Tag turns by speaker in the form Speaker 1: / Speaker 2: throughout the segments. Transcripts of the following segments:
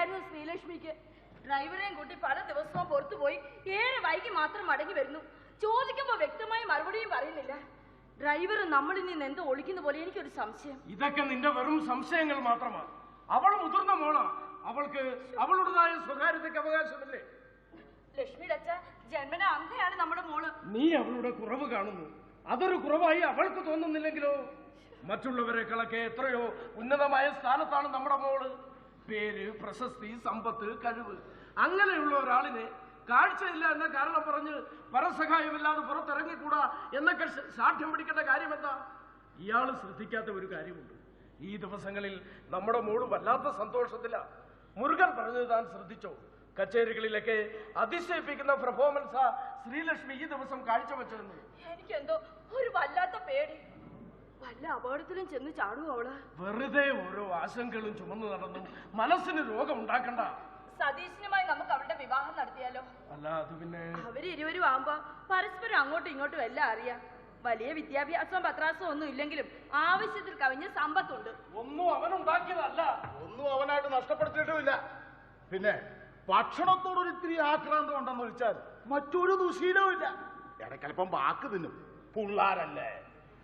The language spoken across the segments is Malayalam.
Speaker 1: ഇല്ലായിരുന്നു ശ്രീലക്ഷ്മിക്ക്. ഡ്രൈവറെയും കൂട്ടി പല ദിവസവും പുറത്തു പോയി. ഏറെ വൈകി മാത്രം മടങ്ങി വരുന്നു. ചോദിക്കുമ്പോൾ വ്യക്തമായി മറുപടിയും പറയുന്നില്ല. ഡ്രൈവർ നമ്മളിൽ നിന്ന് എന്തോ ഒളിക്കുന്ന പോലെ എനിക്കൊരു സംശയം.
Speaker 2: ഇതൊക്കെ നിന്റെ വെറും സംശയങ്ങൾ മാത്രമാണ്. അവൾ മുതിർന്ന മോളാ. അവൾക്ക് അവളുടേതായ സ്വകാര്യതയ്ക്ക് അവകാശമില്ലേ?
Speaker 1: ലക്ഷ്മിയുടെ അച്ഛ ജന്മന അന്ധയാണ് നമ്മുടെ മോൾ.
Speaker 2: നീ അവളുടെ കുറവ് കാണുന്നു. അതൊരു കുറവായി അവൾക്ക് തോന്നുന്നില്ലെങ്കിലോ? മറ്റുള്ളവരെക്കാളൊക്കെ എത്രയോ ഉന്നതമായ സ്ഥാനത്താണ് നമ്മുടെ മോൾ. പേര് പ്രശസ്തി സമ്പത്ത് കഴിവ്. അങ്ങനെയുള്ള ഒരാളിനെ കാഴ്ചയില്ല എന്ന കാരണം പറഞ്ഞ് പരസഹായമില്ലാതെ പുറത്തിറങ്ങിക്കൂടാ എന്നൊക്കെ സാഠ്യം പിടിക്കേണ്ട കാര്യം എന്താ ഇയാൾ ശ്രദ്ധിക്കാത്ത ഒരു കാര്യമുണ്ട്. ഈ ദിവസങ്ങളിൽ നമ്മുടെ മോൾ വല്ലാത്ത സന്തോഷത്തിലാണ് മുരുകൻ പറഞ്ഞത് താൻ ശ്രദ്ധിച്ചോ? കച്ചേരികളിലൊക്കെ അതിശയിപ്പിക്കുന്ന പെർഫോമൻസാ ശ്രീലക്ഷ്മി ഈ ദിവസം കാഴ്ചവെച്ചതെന്ന്.
Speaker 1: എനിക്കെന്തോ ഒരു വല്ലാത്ത പേടി. വല്ല അപകടത്തിലും ചെന്ന് ചാടുവോ അവൾ?
Speaker 2: വെറുതെ ഓരോ ആശങ്കകളും ചുമന്നു നടന്നു മനസ്സിന് രോഗം ഉണ്ടാക്കണ്ട.
Speaker 1: സതീശനുമായി നമുക്ക് അവളുടെ വിവാഹം നടത്തിയാലോ?
Speaker 2: അല്ല അത് പിന്നെ
Speaker 1: അവർ ഇരുവരും ആവുമ്പോ പരസ്പരം അങ്ങോട്ടും ഇങ്ങോട്ടും എല്ലാം അറിയാം. വലിയ വിദ്യാഭ്യാസവും പത്രാസവും ഒന്നും ഇല്ലെങ്കിലും ആവശ്യത്തിൽ കവിഞ്ഞ സമ്പത്തുണ്ട്.
Speaker 2: ഒന്നും അവനുണ്ടാക്കിയതല്ല.
Speaker 3: ഒന്നും അവനായിട്ട് നഷ്ടപ്പെടുത്തിയിട്ടുമില്ല. പിന്നെ ഭക്ഷണത്തോടൊരിത്തിരി ആക്രാന്തം ഉണ്ടെന്ന് വെച്ചാൽ മറ്റൊരു ദുശീലവും ഇല്ല ഇടയ്ക്കൽപ്പം വാക്ക് തിന്നും. പിള്ളാരല്ലേ?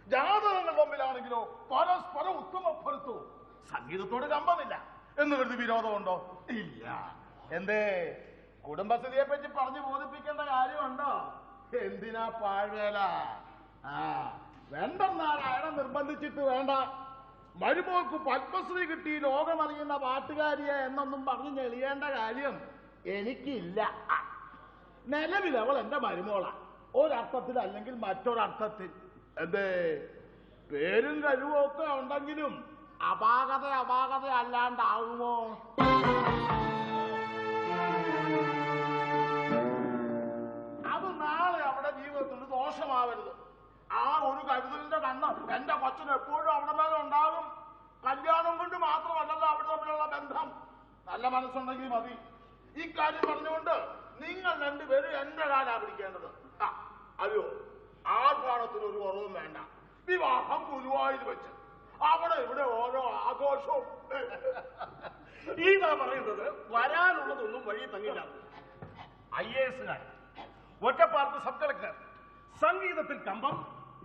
Speaker 3: ജാതകങ്ങൾ തമ്മിലാണെങ്കിലോ പരസ്പരം ഉത്തമപ്പെടുത്തു. സംഗീതത്തോട് കമ്പമില്ല. എന്ന് കരുതി വിരോധമുണ്ടോ? ഇല്ല. എന്തേ? കുടുംബസ്ഥിതിയെ പറ്റി പറഞ്ഞു ബോധിപ്പിക്കേണ്ട കാര്യമുണ്ടോ? എന്തിനാ പാഴ്വേല? ആ വേണ്ടെന്നാരായണം നിർബന്ധിച്ചിട്ട് വേണ്ട. മരുമോൾക്ക് പത്മശ്രീ കിട്ടി ലോകമറിയുന്ന പാട്ടുകാരിയെ എന്നൊന്നും പറഞ്ഞ് ഞെളിയേണ്ട കാര്യം എനിക്കില്ല. നിലവിൽ അവൾ എന്റെ മരുമോളാ. ഒരർത്ഥത്തിൽ അല്ലെങ്കിൽ മറ്റൊരർത്ഥത്തിൽ. എന്തേ? പേരും കഴിവും ഒക്കെ ഉണ്ടെങ്കിലും അപാകത അപാകത അല്ലാണ്ടാകുമോ അത് നാളെ അവിടെ ജീവിതത്തിന് ദോഷമാവരുത്. ആ ഒരു കരുതലിന്റെ കണ്ണ് എന്റെ കൊച്ചിന് എപ്പോഴും അവിടെ മേലെ ഉണ്ടാകും. കല്യാണം കൊണ്ട് മാത്രമല്ലല്ലോ അവിടെ തമ്മിലുള്ള ബന്ധം. നല്ല മനസ്സുണ്ടെങ്കിൽ മതി. ഈ കാര്യം പറഞ്ഞുകൊണ്ട് നിങ്ങൾ രണ്ടുപേരും എന്റെ കാലാ പിടിക്കേണ്ടത് ആ, അയ്യോ ആർഭാടത്തിന് ഒരു കുറവും വേണ്ട. വിവാഹം ഗുരുവായൂർ വെച്ച്. അവിടെ ഇവിടെ ഓരോ ആഘോഷവും.
Speaker 4: ഇതാ പറയുന്നത് വരാനുള്ളതൊന്നും വഴി തങ്ങില്ല ഐ എ എസുകാരൻ ഒറ്റപ്പാർത്ത് സബ് കളക്ടർ സംഗീതത്തിൽ കമ്പം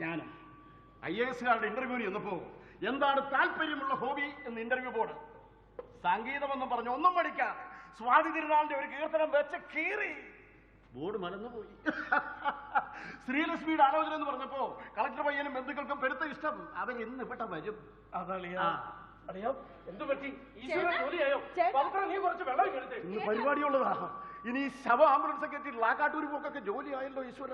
Speaker 4: ഞാനും. ഐ എ എസുകാരുടെ ഇന്റർവ്യൂവിന് ചെന്നപ്പോ എന്താണ് താല്പര്യമുള്ള ഹോബി എന്ന് ഇന്റർവ്യൂ ബോർഡ് സംഗീതമെന്ന് പറഞ്ഞു ഒന്നും പഠിക്കാം സ്വാതി തിരുനാളിന്റെ ഒരു കീർത്തനം വെച്ച് കീറി. ബോർഡ് മലന്നുപോയി. ശ്രീലക്ഷ്മിയുടെ ആലോചന എന്ന് പറഞ്ഞപ്പോ കളക്ടർ പയ്യനും ബന്ധുക്കൾക്കും പെരുത്ത ഇഷ്ടം അവൻ ഇന്ന് ഇവിടെ വരും.
Speaker 2: അറിയാം എന്തു പറ്റി?
Speaker 4: ഇന്ന് പരിപാടിയുള്ളതാ. ഇനി ശവ ആംബുലൻസ് ഒക്കെ എത്തി ലാക്കാട്ടൂർ പോക്കൊക്കെ ജോലി ആയല്ലോ ഈശ്വര.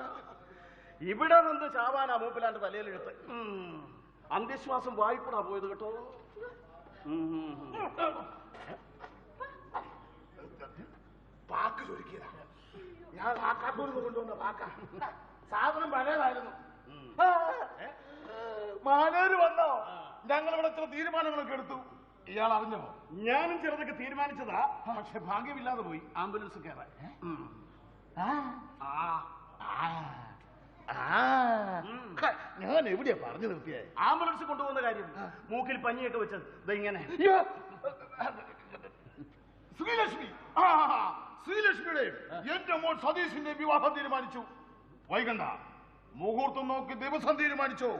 Speaker 4: ഇവിടെ നിന്ന് ചാവാനാ മൂപ്പിലാന്റെ തലയിലെടുത്ത്. അന്ത്യശ്വാസം വായിക്കൂടാ പോയത് കേട്ടോ.
Speaker 3: പാക്ക് ചൊരുക്കിയതാ. ഞാൻ ആക്കാട്ടൂരിൽ നിന്ന് കൊണ്ടുവന്ന വാക്ക. സാധനം പഴയതായിരുന്നു. ഏ, മാനേര് വന്നോ? ഞങ്ങൾ ഇവിടെ ചില തീരുമാനങ്ങളൊക്കെ എടുത്തു. ഇയാൾ അറിഞ്ഞോ?
Speaker 4: ഞാനും ചിലതൊക്കെ തീരുമാനിച്ചതാ പക്ഷെ ഭാഗ്യമില്ലാതെ പോയി. ആംബുലൻസ് കയറാൻ.
Speaker 3: ഞാൻ എവിടെയാ പറഞ്ഞു നിർത്തിയേ?
Speaker 4: ആംബുലൻസ് കൊണ്ടുപോകുന്ന കാര്യം. മൂക്കിൽ പഞ്ഞിയൊക്കെ വെച്ചത്. ഇതെങ്ങനെ ഇങ്ങനെ!
Speaker 3: ശ്രീലക്ഷ്മി ആ. ശ്രീലക്ഷ്മിയുടെ എന്റെ മോൻ സതീഷിന്റെ വിവാഹം തീരുമാനിച്ചു. വൈകണ്ട. മുഹൂർത്തം നോക്കി ദിവസം തീരുമാനിച്ചു.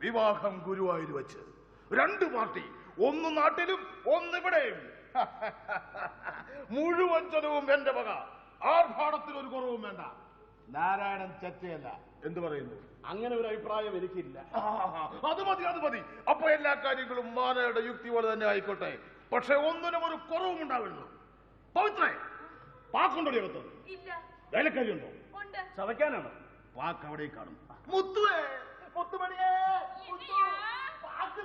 Speaker 3: വിവാഹം ഗുരുവായൂർ വെച്ച്. രണ്ട് പാർട്ടി ഒന്ന് നാട്ടിലും ഒന്ന് ഇവിടെയും. മുഴുവൻ ചെലവും എന്റെ വക. ആർഭാടത്തിൽ ഒരു കുറവും വേണ്ട. നാരായണൻ ചച്ചയല്ല. എന്ത് പറയുന്നു?
Speaker 4: അങ്ങനെ ഒരു അഭിപ്രായം എനിക്കില്ല.
Speaker 3: അത് മതി അത് മതി. അപ്പൊ എല്ലാ കാര്യങ്ങളും മാനയുടെ യുക്തി പോലെ തന്നെ ആയിക്കോട്ടെ. പക്ഷെ ഒന്നിനും ഒരു കുറവും ഉണ്ടാവരുത്. പവിത്രേ പാക്കുണ്ടോ അകത്ത്?
Speaker 1: ഇല്ല.
Speaker 3: വേലക്കാരിയുണ്ടോ?
Speaker 1: ഉണ്ട്.
Speaker 4: പാക്ക്
Speaker 3: വാക്ക് അവിടെ കാണും. മുത്തുവേ മുത്തുമണിയേ പാക്ക്.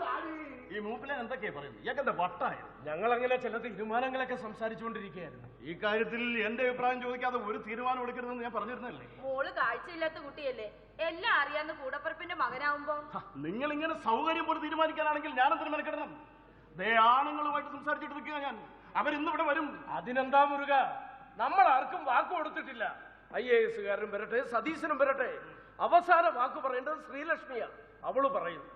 Speaker 4: ഈ മൂപ്പിലെ എന്തൊക്കെയാ പറയുന്നത്? ഇയാൾക്കെന്താ വട്ടായോ?
Speaker 2: ഞങ്ങൾ അങ്ങനെ ചില തീരുമാനങ്ങളൊക്കെ സംസാരിച്ചുകൊണ്ടിരിക്കുകയായിരുന്നു.
Speaker 4: ഈ കാര്യത്തിൽ എന്റെ അഭിപ്രായം ചോദിക്കാതെ ഒരു തീരുമാനം എടുക്കരുതെന്ന് ഞാൻ പറഞ്ഞിരുന്നല്ലേ
Speaker 1: മോൾ കാഴ്ചയില്ലാത്ത കുട്ടിയല്ലേ. എല്ലാം അറിയാവുന്ന കൂടപ്പറപ്പിന്റെ മകനാവുമ്പോ.
Speaker 4: നിങ്ങൾ ഇങ്ങനെ സൗകര്യം പോലെ തീരുമാനിക്കാനാണെങ്കിൽ ഞാനെന്തിനു മെനക്കെടണം ദേ ആണുങ്ങളുമായിട്ട് സംസാരിച്ചിട്ട് നിൽക്കുക ഞാൻ. അവരിന്നിവിടെ വരും.
Speaker 2: അതിനെന്താ മുരുക? നമ്മൾ ആർക്കും വാക്ക് കൊടുത്തിട്ടില്ല. ഐ എ എസുകാരനും വരട്ടെ സതീശനും വരട്ടെ. അവസാന വാക്ക് പറയേണ്ടത് ശ്രീലക്ഷ്മിയാ. അവൾ പറയുന്നു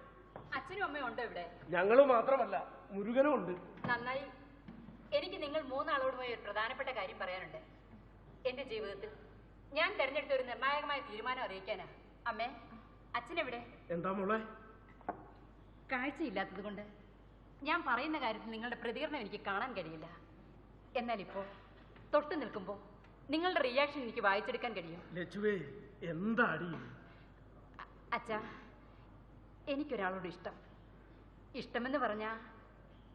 Speaker 1: അച്ഛനും അമ്മയും ഉണ്ട് ഇവിടെ?
Speaker 2: ഞങ്ങൾ മാത്രമല്ല മുരുകനും ഉണ്ട്.
Speaker 1: നന്നായി.
Speaker 5: എനിക്ക് നിങ്ങൾ മൂന്നാളോടുമായി ഒരു പ്രധാനപ്പെട്ട കാര്യം പറയാനുണ്ട്. എന്റെ ജീവിതത്തിൽ ഞാൻ തെരഞ്ഞെടുത്ത ഒരു നിർണായകമായ തീരുമാനം അറിയിക്കാനാ. അമ്മേ അച്ഛനെവിടെ?
Speaker 2: എന്താ മോളെ?
Speaker 5: കാഴ്ചയില്ലാത്തത് കൊണ്ട് ഞാൻ പറയുന്ന കാര്യത്തിൽ നിങ്ങളുടെ പ്രതികരണം എനിക്ക് കാണാൻ കഴിയില്ല. എന്നാൽ ഇപ്പോൾ തൊട്ട് നിൽക്കുമ്പോൾ നിങ്ങളുടെ റിയാക്ഷൻ എനിക്ക് വായിച്ചെടുക്കാൻ കഴിയും?
Speaker 2: ലച്ചുവേ എന്താടി?
Speaker 5: അച്ഛാ എനിക്കൊരാളോട് ഇഷ്ടം. ഇഷ്ടമെന്ന് പറഞ്ഞാൽ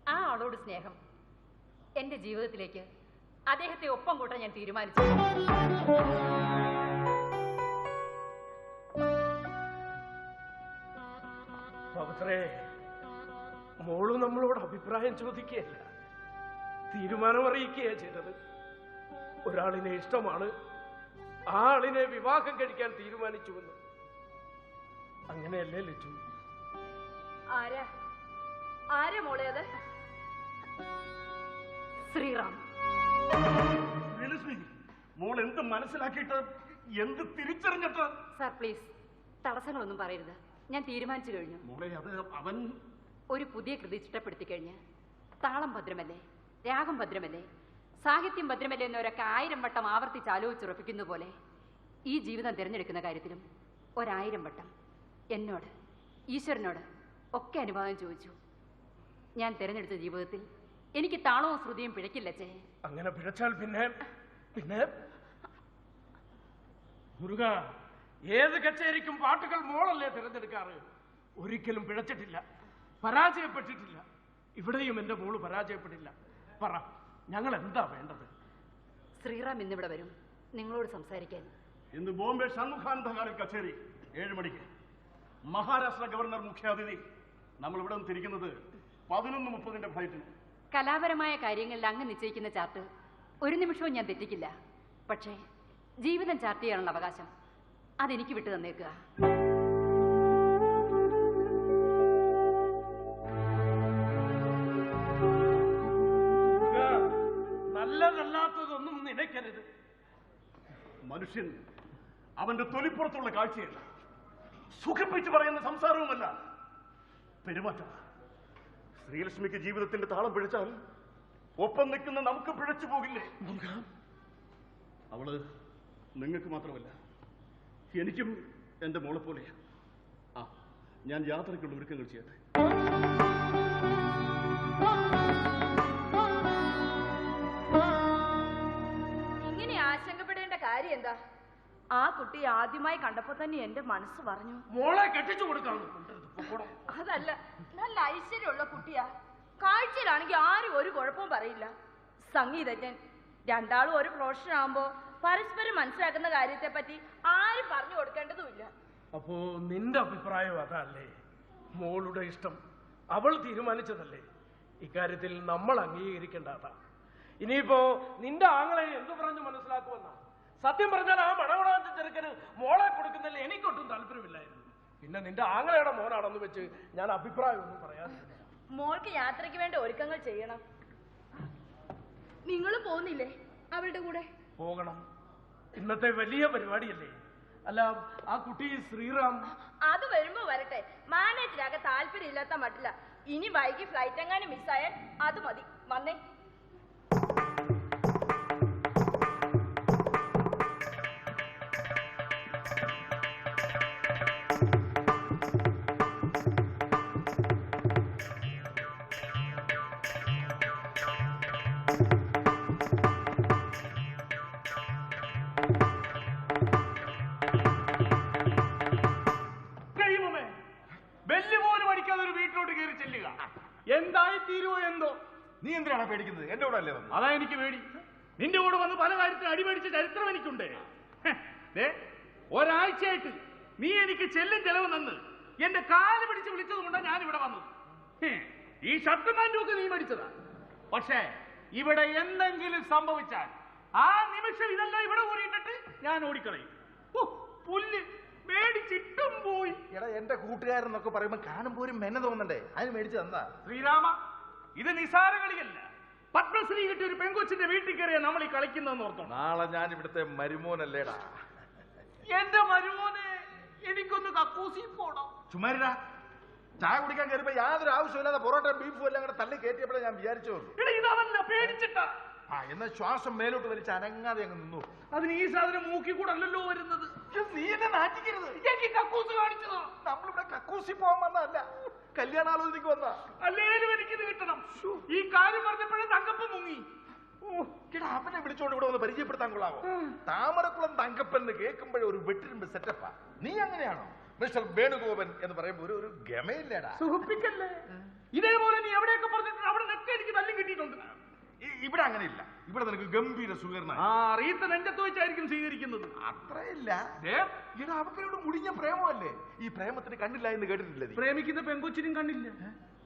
Speaker 5: ആ ആളോട് സ്നേഹം. എന്റെ ജീവിതത്തിലേക്ക് അദ്ദേഹത്തെ ഒപ്പം കൂട്ടാൻ ഞാൻ തീരുമാനിച്ചു.
Speaker 2: മോൾ നമ്മളോട് അഭിപ്രായം ചോദിക്കുകയല്ല തീരുമാനം അറിയിക്കുകയാണ് ചെയ്തത്. ഒരാളിനെ ഇഷ്ടമാണ്. ആ ആളിനെ വിവാഹം കഴിക്കാൻ തീരുമാനിച്ചുവെന്ന്. അങ്ങനെയല്ലേ ലച്ചു?
Speaker 1: ആരാ? ആരാ മോളെ അത്?
Speaker 5: ശ്രീറാം.
Speaker 4: ശ്രീലക്ഷ്മി മോൾ എന്ത് മനസ്സിലാക്കിയിട്ട് എന്ത് തിരിച്ചറിഞ്ഞിട്ട്?
Speaker 5: സാർ പ്ലീസ് തടസ്സങ്ങളൊന്നും പറയരുത്. ഞാൻ തീരുമാനിച്ചു കഴിഞ്ഞു.
Speaker 4: മോളെ അത് അവൻ
Speaker 5: ഒരു പുതിയ കൃതി ചിട്ടപ്പെടുത്തി കഴിഞ്ഞ് താളം ഭദ്രമല്ലേ രാഗം ഭദ്രമല്ലേ സാഹിത്യം ഭദ്രമല്ലേ എന്നവരൊക്കെ ആയിരം വട്ടം ആവർത്തിച്ച് ആലോചിച്ചുറപ്പിക്കുന്ന പോലെ ഈ ജീവിതം തിരഞ്ഞെടുക്കുന്ന കാര്യത്തിലും ഒരായിരം വട്ടം എന്നോട് ഈശ്വരനോട് ഒക്കെ അനുവാദം ചോദിച്ചു. ഞാൻ തിരഞ്ഞെടുത്ത ജീവിതത്തിൽ എനിക്ക് താളവും ശ്രുതിയും പിഴക്കില്ലച്ചേ
Speaker 2: അങ്ങനെ പിഴച്ചാൽ പിന്നെ പിന്നെ? മുരുക ഏത് കച്ചേരിക്കും പാട്ടുകൾ മോളല്ലേ തിരഞ്ഞെടുക്കാറ്? ഒരിക്കലും പിഴച്ചിട്ടില്ല പരാജയപ്പെട്ടിട്ടില്ല. ഇവിടെയും എന്റെ മോൾ പരാജയപ്പെട്ടില്ല. പറ. ഞങ്ങൾ എന്താ വേണ്ടത്?
Speaker 5: ശ്രീറാം ഇന്നിവിടെ വരും. നിങ്ങളോട് സംസാരിക്കാൻ.
Speaker 4: ഇന്ന് ബോംബെ ഷൺമുഖാനന്ദ ഹാളിൽ കച്ചേരി ഏഴ് മണിക്ക്. മഹാരാഷ്ട്ര ഗവർണർ മുഖ്യാതിഥി നമ്മൾ ഇവിടെ തിരിക്കുന്നത് പതിനൊന്ന് മുപ്പതിന്റെ ഫ്ലൈറ്റിന്.
Speaker 5: കലാപരമായ കാര്യങ്ങളിൽ അങ്ങ് നിശ്ചയിക്കുന്ന ചാർട്ട് ഒരു നിമിഷവും ഞാൻ തെറ്റിക്കില്ല. പക്ഷേ ജീവിതം ചാർട്ട് ചെയ്യാനുള്ള അവകാശം അതെനിക്ക് വിട്ടു തന്നേക്കുക.
Speaker 4: മനുഷ്യൻ അവന്റെ തൊലിപ്പുറത്തുള്ള കാഴ്ചയല്ല. സുഖിപ്പിച്ച് പറയുന്ന സംസാരവുമല്ല. പെരുമാറ്റം. ശ്രീലക്ഷ്മിക്ക് ജീവിതത്തിന്റെ താളം പിഴച്ചാൽ ഒപ്പം നിൽക്കുന്ന നമുക്ക് പിഴച്ചു പോകില്ലേ? അവൾ നിങ്ങൾക്ക് മാത്രമല്ല എനിക്കും എന്റെ മോളെ പോലെയാ. ആ ഞാൻ യാത്രയ്ക്കുള്ള ഒരുക്കങ്ങൾ ചെയ്യട്ടെ.
Speaker 1: കാര്യം എന്താ? ആ കുട്ടി ആദ്യമായി കണ്ടപ്പോ തന്നെ എന്റെ മനസ്സ് പറഞ്ഞു.
Speaker 2: മോളെ കെട്ടിച്ചു
Speaker 1: അതല്ല നല്ല ഐശ്വര്യമുള്ള കുട്ടിയാ. കാഴ്ചയിലാണെങ്കിൽ ആരും ഒരു കുഴപ്പവും പറയില്ല. സംഗീതജ്ഞൻ രണ്ടാളും ഒരു പ്രൊഫഷൻ ആകുമ്പോ പരസ്പരം മനസ്സിലാക്കുന്ന കാര്യത്തെ പറ്റി ആരും പറഞ്ഞു കൊടുക്കേണ്ടതുമില്ല.
Speaker 2: അപ്പോ നിന്റെ അഭിപ്രായം അതല്ലേ? മോളുടെ ഇഷ്ടം അവൾ തീരുമാനിച്ചതല്ലേ? ഇക്കാര്യത്തിൽ നമ്മൾ അംഗീകരിക്കേണ്ടതാ ഇനിയിപ്പോ നിന്റെ ആങ്ങളെ എന്തു പറഞ്ഞു മനസ്സിലാക്കുമെന്നാ? സത്യം പറഞ്ഞാൽ ആ മണവണാത്ത ചെറുക്കന് മോളെ കൊടുക്കുന്നതിൽ എനിക്കൊട്ടും താല്പര്യമില്ലായിരുന്നു. പിന്നെ നിന്റെ ആങ്ങളയുടെ മോനാണെന്ന് വെച്ച് ഞാൻ അഭിപ്രായമൊന്നും പറയാ
Speaker 1: മോൾക്ക് യാത്രയ്ക്ക് വേണ്ട ഒരുക്കങ്ങൾ ചെയ്യണം. നിങ്ങൾ പോകുന്നില്ലേ അവരുടെ കൂടെ?
Speaker 2: പോകണം. ഇന്നത്തെ വലിയ പരിപാടിയല്ലേ? അല്ല ആ കുട്ടി ശ്രീറാം
Speaker 1: അത് വരുമ്പോ വരട്ടെ. മാനേജരാകെ താല്പര്യമില്ലാത്ത മട്ടില്ല ഇനി വൈകി ഫ്ലൈറ്റ് എങ്ങാനും മിസ്സായാൽ അത് മതി. വന്നേ.
Speaker 3: എന്തിനാണ് പേടിക്കുന്നത്? എന്റെ കൂടെ അല്ലേ വന്നു
Speaker 4: അതാ എനിക്ക് പേടി. നിന്റെ കൂടെ വന്ന് പല കാര്യത്തിൽ അടിമേടിച്ച ചരിത്രം എനിക്കുണ്ട്. ഒരാഴ്ചയായിട്ട് നീ എനിക്ക് ചെല്ലും ചെലവ് നിന്ന് എന്റെ കാൽ പിടിച്ച് വിളിച്ചത് കൊണ്ട് ഞാൻ ഇവിടെ വന്നത് ഈ ഷർട്ടും ഒക്കെ നീ മേടിച്ചതാ. പക്ഷേ ഇവിടെ എന്തെങ്കിലും സംഭവിച്ചാൽ ആ നിമിഷം ഇതെല്ലാം ഇവിടെ ഊരിയിട്ടിട്ട് ഞാൻ ഓടിക്കളയും. പുല്ല് മേടിച്ചിട്ടും പോയി.
Speaker 3: എടാ എന്റെ കൂട്ടുകാരൻ എന്നൊക്കെ പറയുമ്പോ കാണുമ്പോ ഒരു മെന തോന്നണ്ടേ? അതിന് മേടിച്ചു തന്നാ.
Speaker 4: ശ്രീരാമ ഇത് നിസാര കളിയല്ല പത്മശ്രീ കിട്ടിയ ഒരു പെങ്കൊച്ചിന്റെ വീട്ടിൽ കയറിയാ നമ്മൾ ഈ കളിക്കുന്നതെന്ന് ഓർത്തോ
Speaker 3: നാളെ ഞാൻ ഇവിടുത്തെ മരുമോനല്ലേടാ.
Speaker 4: എന്റെ മരുമോനെ എനിക്കൊന്ന് കക്കൂസി പോണം.
Speaker 3: ചുമ്മാരിടാ.
Speaker 6: ചായ കുടിക്കാൻ കയറിയപ്പോ യാതൊരു ആവശ്യമില്ലാതെ പൊറോട്ട ബീഫും എല്ലാം കൂടെ തള്ളി കയറ്റിയപ്പോഴേ ഞാൻ
Speaker 7: വിചാരിച്ചോളൂ പേടിച്ചിട്ടാ.
Speaker 6: ആ എന്നാ ശ്വാസം മേലോട്ട് വലിച്ച് അനങ്ങാതെ അങ്ങ് നിന്നു.
Speaker 7: അതിന് ഈ സാധനം മൂക്കി കൂടെ അല്ലല്ലോ വരുന്നത്.
Speaker 6: നീ എന്നെ നാറ്റിക്കരുത്.
Speaker 7: എനിക്ക് കക്കൂസ് കാണിച്ചതോ.
Speaker 6: നമ്മളിവിടെ കക്കൂസി പോകാൻ വന്നതല്ല. കല്യാണാലോചനയ്ക്ക് വന്ന?
Speaker 7: അല്ലേലും എനിക്കിത് കിട്ടണം. ഈ കാര്യം പറഞ്ഞപ്പോഴേ തങ്കപ്പൻ മുങ്ങി.
Speaker 6: അവനെ വിളിച്ചോണ്ട് ഇവിടെ ഒന്ന് പരിചയപ്പെടുത്താൻ കൊള്ളാമോ താമരക്കുളം തങ്കപ്പൻ എന്ന് കേൾക്കുമ്പോഴേ ഒരു വെട്ടിരുമ്പ് സെറ്റപ്പാ. നീ അങ്ങനെയാണോ? മിസ്റ്റർ വേണുഗോപൻ എന്ന് പറയുമ്പോ ഒരു ഒരു ഗമയില്ലേടാ.
Speaker 7: സുഖിപ്പിക്കല്ലേ ഇതേപോലെ നീ എവിടെയൊക്കെ പറഞ്ഞിട്ടുണ്ട്? അവിടെ നിനക്ക് എനിക്ക് തല്ലി കിട്ടിയിട്ടുണ്ട്.
Speaker 6: ഇവിടെ അങ്ങനെയില്ല. ഇവിടെ നിനക്ക് ഗംഭീര സ്വീകരണം
Speaker 7: ആ റീത്ത നെഞ്ചത്ത് വെച്ചായിരിക്കും സ്വീകരിക്കുന്നത്.
Speaker 6: അത്രയല്ല. ഇവിടെ അവക്കയോട് മുടിഞ്ഞ പ്രേമമല്ലേ? ഈ പ്രേമത്തിന് കണ്ടില്ല എന്ന് കേട്ടിട്ടില്ല
Speaker 7: പ്രേമിക്കുന്ന പെങ്കൊച്ചിനും കണ്ടില്ല.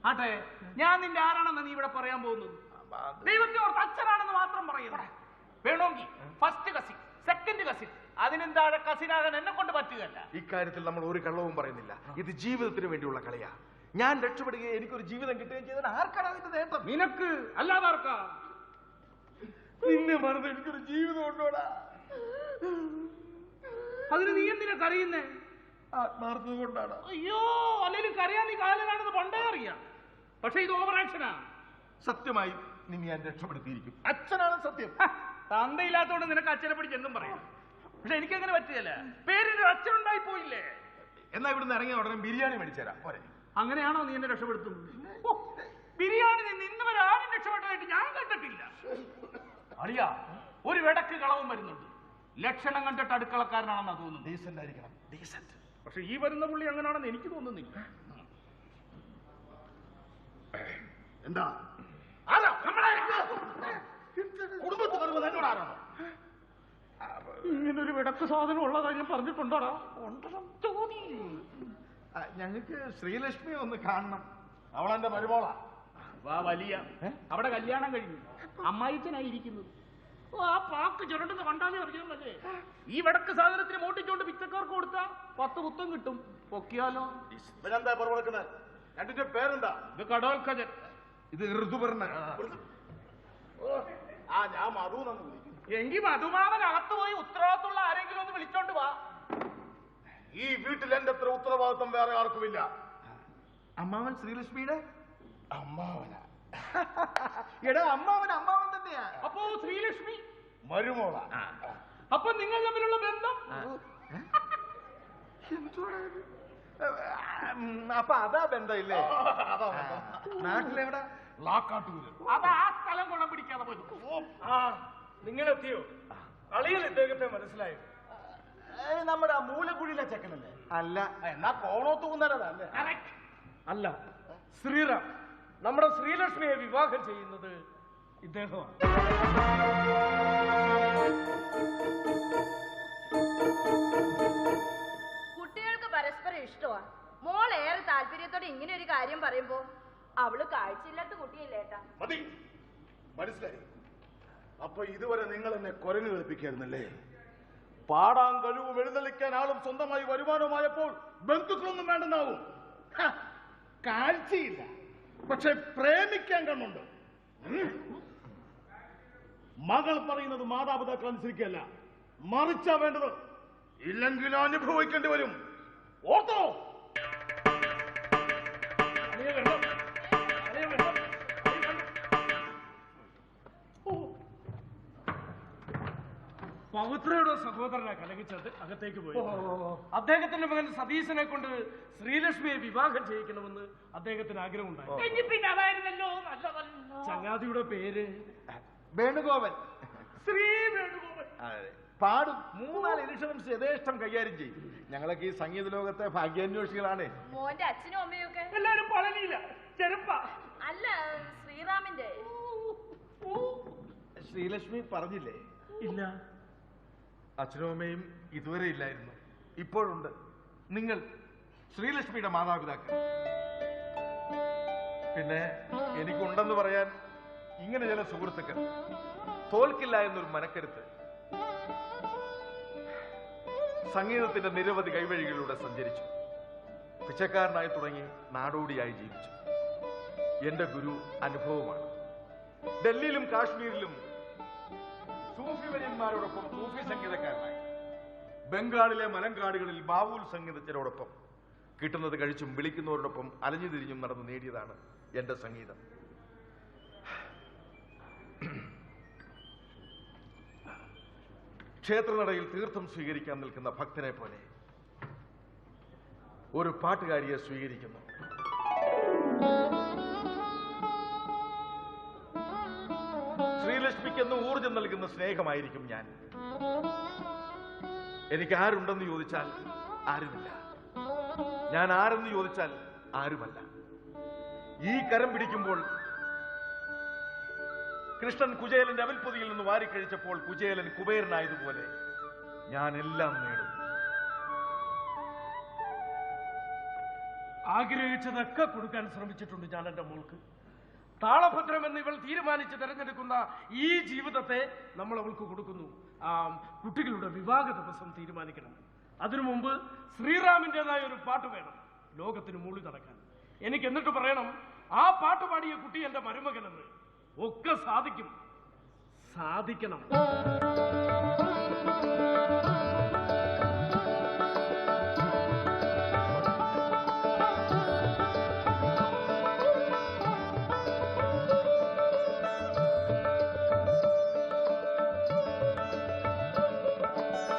Speaker 7: ആട്ടെ ഞാൻ നിന്റെ ആരാണെന്ന് നീ ഇവിടെ പറയാൻ പോകുന്നത്? ദൈവത്തെ ഓർത്ത് അച്ഛനാണെന്ന് മാത്രം പറയുന്നു. വേണോങ്കി ഫസ്റ്റ് കസിൻ സെക്കൻഡ് കസിൻ. അതിനും താഴെ കസിനാകാൻ എന്നെ കൊണ്ട് പറ്റുകയല്ല.
Speaker 6: ഇക്കാര്യത്തിൽ നമ്മൾ ഒരു കള്ളവും പറയുന്നില്ല. ഇത് ജീവിതത്തിന് വേണ്ടിയുള്ള കളിയാ. ഞാൻ രക്ഷപ്പെടുകയും എനിക്കൊരു ജീവിതം കിട്ടുകയും ചെയ്താൽ ആർക്കാണ് അതിന്റെ നേട്ടം?
Speaker 7: നിനക്ക് അല്ലാതെ ആർക്കാ
Speaker 6: നിന്നെ മറന്ന് എനിക്കൊരു ജീവിതം ഉണ്ടോടാ?
Speaker 7: അതിന് നീ എന്തിനാ കരയുന്നേ?
Speaker 6: ആത്മാർത്ഥത കൊണ്ടാണ്.
Speaker 7: അയ്യോ അല്ലെങ്കിൽ കരയാൻ നീ കാലനാണെന്ന് പണ്ടേ അറിയാം. പക്ഷെ ഇത് ഓവർ ആക്ഷനാ
Speaker 6: സത്യമായി നിന്നെ ഞാൻ രക്ഷപ്പെടുത്തിയിരിക്കും. അച്ഛനാണ് സത്യം.
Speaker 7: തന്തയില്ലാത്തോണ്ട് നിനക്ക് അച്ഛനെ പിടിച്ച് എന്തും പറയാം. പക്ഷെ എനിക്കങ്ങനെ പറ്റിയല്ലേ. പേരിന് അച്ഛനുണ്ടായി പോയില്ലേ?
Speaker 6: എന്നാ ഇവിടുന്ന് ഇറങ്ങിയ ഉടനെ ബിരിയാണി മേടിച്ചേരാ പോരെ.
Speaker 7: അങ്ങനെയാണോ നീ എന്നെ രക്ഷപ്പെടുത്തും ബിരിയാണി നിന്ന് വരെ ആരും രക്ഷപ്പെട്ടതായിട്ട് ഞാൻ കണ്ടിട്ടില്ല. അറിയാ? ഒരു വിടക്ക് കളവും വരുന്നുണ്ട്. ലക്ഷണം കണ്ടിട്ട് അടുക്കളക്കാരനാണെന്ന് തോന്നുന്നു
Speaker 6: ഡീസന്റ് ആയിരിക്കണം. ഡീസന്റ്
Speaker 7: പക്ഷെ ഈ വരുന്ന പുള്ളി അങ്ങനെയാണെന്ന് എനിക്ക് തോന്നുന്നില്ല.
Speaker 3: എന്താ?
Speaker 7: ആരാ? നമ്മളെ
Speaker 3: കുടുംബത്തിൽ വരുമ്പോൾ എന്നോട് ആരാണോ
Speaker 7: ഇങ്ങനൊരു വിടക്ക് സാധനം ഉള്ളതാ ഞാൻ പറഞ്ഞിട്ടുണ്ടോടാ? ഉണ്ടോ തോന്നി.
Speaker 6: ഞങ്ങൾക്ക് ശ്രീലക്ഷ്മി ഒന്ന് കാണണം. അവളെന്റെ മരുമോളാ.
Speaker 7: വാ വലിയ. അവിടെ കല്യാണം കഴിഞ്ഞു. അമ്മായിച്ചനായിരിക്കുന്നത് ഓ ആ പാക്ക് ചുരണ്ടെന്ന് കണ്ടാലേ അറിയാമല്ലേ ഈ വടക്ക് സാധനത്തിന് മോട്ടിച്ചോണ്ട് പിച്ചക്കാർക്ക് കൊടുത്താ പത്ത് കുത്തം കിട്ടും. പൊക്കിയാലോ?
Speaker 3: ഇവനെന്താ പുറപ്പെടുക്കുന്നത് രണ്ടിന്റെ പേരെന്താ
Speaker 7: ഇത് കടോൽക്കജൻ
Speaker 6: ഇത് ഋതുപർണ
Speaker 3: ആ ഞാൻ മധു എന്ന് വിളിക്കും.
Speaker 7: എങ്കിൽ മധുമാവൻ അകത്ത് പോയി ഉത്തരവാദിത്തമുള്ള ആരെങ്കിലും ഒന്ന് വിളിച്ചോണ്ട് വാ.
Speaker 3: ഈ വീട്ടിൽ എന്റെ അത്ര ഉത്തരവാദിത്വം വേറെ ആർക്കുമില്ല.
Speaker 6: അമ്മാവൻ ശ്രീലക്ഷ്മിയുടെ?
Speaker 3: അമ്മാവന.
Speaker 6: എടാ അമ്മാവൻ അമ്മാവൻ തന്നെയാ.
Speaker 7: അപ്പോ ശ്രീലക്ഷ്മി?
Speaker 3: മരുമോള.
Speaker 7: അപ്പൊ നിങ്ങൾ തമ്മിലുള്ള ബന്ധം?
Speaker 6: അപ്പൊ അതാ ബന്ധമില്ലേ? നാട്ടിലെവിടെ?
Speaker 3: ലാക്കാട്ടൂര്
Speaker 7: അത് ആ സ്ഥലം ഗുണം പിടിക്കാതെ പോയി ആ നിങ്ങളെത്തിയോ? അളിയൻ ഇദ്ദേഹത്തെ മനസ്സിലായി?
Speaker 3: നമ്മുടെ ആ മൂലക്കുഴിയിലെ ചെക്കനല്ലേ?
Speaker 6: അല്ല.
Speaker 3: എന്നാ കോണോത്ത്
Speaker 7: Correct. അല്ല. ശ്രീറാം. നമ്മുടെ ശ്രീലക്ഷ്മിയെ വിവാഹം ചെയ്യുന്നത് ഇദ്ദേഹമാണ്.
Speaker 1: കുട്ടികൾക്ക് പരസ്പരം ഇഷ്ടമാ മോൾ ഏറെ താല്പര്യത്തോടെ ഇങ്ങനെ ഒരു കാര്യം പറയുമ്പോ അവൾ കാഴ്ചയില്ലാത്ത കുട്ടിയല്ലേട്ടാ
Speaker 3: മതി. മനസ്സിലായി. അപ്പൊ ഇതുവരെ നിങ്ങൾ എന്നെ കുരങ്ങ് കളിപ്പിക്കായിരുന്നല്ലേ? പാടാൻ കഴിവും എഴുന്നള്ളിക്കാൻ ആളും സ്വന്തമായി വരുമാനവുമായപ്പോൾ ബന്ധുക്കളൊന്നും വേണ്ടെന്നാവും. കാഴ്ചയില്ല. പക്ഷെ പ്രേമിക്കാൻ കണ്ണുണ്ട്. മകൾ പറയുന്നത് മാതാപിതാക്കൾ അനുസരിക്കല്ല മറിച്ചാ വേണ്ടത് ഇല്ലെങ്കിൽ അനുഭവിക്കേണ്ടി വരും. ഓർത്തോ
Speaker 7: പവിത്രയുടെ സഹോദരനെ കലകിച്ചത് അകത്തേക്ക് പോയി. അദ്ദേഹത്തിന്റെ മകൻ സതീശനെ കൊണ്ട് ശ്രീലക്ഷ്മിയെ വിവാഹം ചെയ്യിക്കണമെന്ന് അദ്ദേഹത്തിന് ആഗ്രഹമുണ്ടായി. പിന്നെ അതായിരുന്നല്ലോ ചങ്ങാതിയുടെ പേര്?
Speaker 6: വേണുഗോപൻ.
Speaker 7: ശ്രീ വേണുഗോപൻ.
Speaker 6: പാടും. മൂന്നാൽ ഇൻഷുറൻസ് യഥേഷ്ടം കൈകാര്യം ചെയ്യും. ഞങ്ങളൊക്കെ ഈ സംഗീത ലോകത്തെ ഭാഗ്യാന്വേഷികളാണ്.
Speaker 1: മോന്റെ അച്ഛനും അമ്മയൊക്കെ
Speaker 7: എല്ലാരും പളനിയില്ല ചെറുപ്പ.
Speaker 1: അല്ല ശ്രീറാമിന്റെ.
Speaker 6: ശ്രീലക്ഷ്മി പറഞ്ഞില്ലേ?
Speaker 7: ഇല്ല.
Speaker 6: അച്ഛനും അമ്മയും ഇതുവരെ ഇല്ലായിരുന്നു. ഇപ്പോഴുണ്ട്. നിങ്ങൾ ശ്രീലക്ഷ്മിയുടെ മാതാപിതാക്കൾ. പിന്നെ എനിക്കുണ്ടെന്ന് പറയാൻ ഇങ്ങനെ ചില സുഹൃത്തുക്കൾ. തോൽക്കില്ല എന്നൊരു മനക്കരുത്ത് സംഗീതത്തിന്റെ നിരവധി കൈവഴികളിലൂടെ സഞ്ചരിച്ചു. പിച്ചക്കാരനായി തുടങ്ങി നാടോടിയായി ജീവിച്ചു. എന്റെ ഗുരു അനുഭവമാണ്. ഡൽഹിയിലും കാശ്മീരിലും സൂഫി വര്യന്മാരോടൊപ്പം സൂഫി സംഗീതക്കാരനായി. ബംഗാളിലെ മലങ്കാടുകളിൽ ബാവുൽ സംഗീതജ്ഞരോടൊപ്പം. കിട്ടുന്നത് കഴിച്ചും വിളിക്കുന്നവരോടൊപ്പം അലഞ്ഞു തിരിഞ്ഞും നടന്ന് നേടിയതാണ് എന്റെ സംഗീതം. ക്ഷേത്രനടയിൽ തീർത്ഥം സ്വീകരിക്കാൻ നിൽക്കുന്ന ഭക്തനെ പോലെ ഒരു പാട്ടുകാരിയെ സ്വീകരിക്കുന്നു. എന്ന് ഊർജം നൽകുന്ന സ്നേഹമായിരിക്കും ഞാൻ. എനിക്ക് ആരുണ്ടെന്ന് ചോദിച്ചാൽ ആരുമില്ല. ഞാൻ ആരെന്ന് ചോദിച്ചാൽ ആരുമല്ല. ഈ കരം പിടിക്കുമ്പോൾ കൃഷ്ണൻ കുചേലന്റെ അവൽപ്പൊതിയിൽ നിന്ന് വാരിക്കഴിച്ചപ്പോൾ കുചേലൻ കുബേരനായതുപോലെ ഞാൻ എല്ലാം നേടും.
Speaker 2: ആഗ്രഹിച്ചതൊക്കെ കൊടുക്കാൻ ശ്രമിച്ചിട്ടുണ്ട് ഞാൻ എന്റെ മോൾക്ക്. താളഭദ്രം എന്ന് ഇവൾ തീരുമാനിച്ച് തിരഞ്ഞെടുക്കുന്ന ഈ ജീവിതത്തെ നമ്മൾ അവൾക്ക് കൊടുക്കുന്നു. ആ കുട്ടികളുടെ വിവാഹ ദിവസം തീരുമാനിക്കണം. അതിനു മുമ്പ് ശ്രീറാമിന്റെതായ ഒരു പാട്ട് വേണം ലോകത്തിന് മൂളി നടക്കാൻ. എനിക്ക് എന്നിട്ട് പറയണം ആ പാട്ട് പാടിയ കുട്ടി എന്റെ മരുമകനെന്ന്. ഒക്കെ സാധിക്കും. സാധിക്കണം.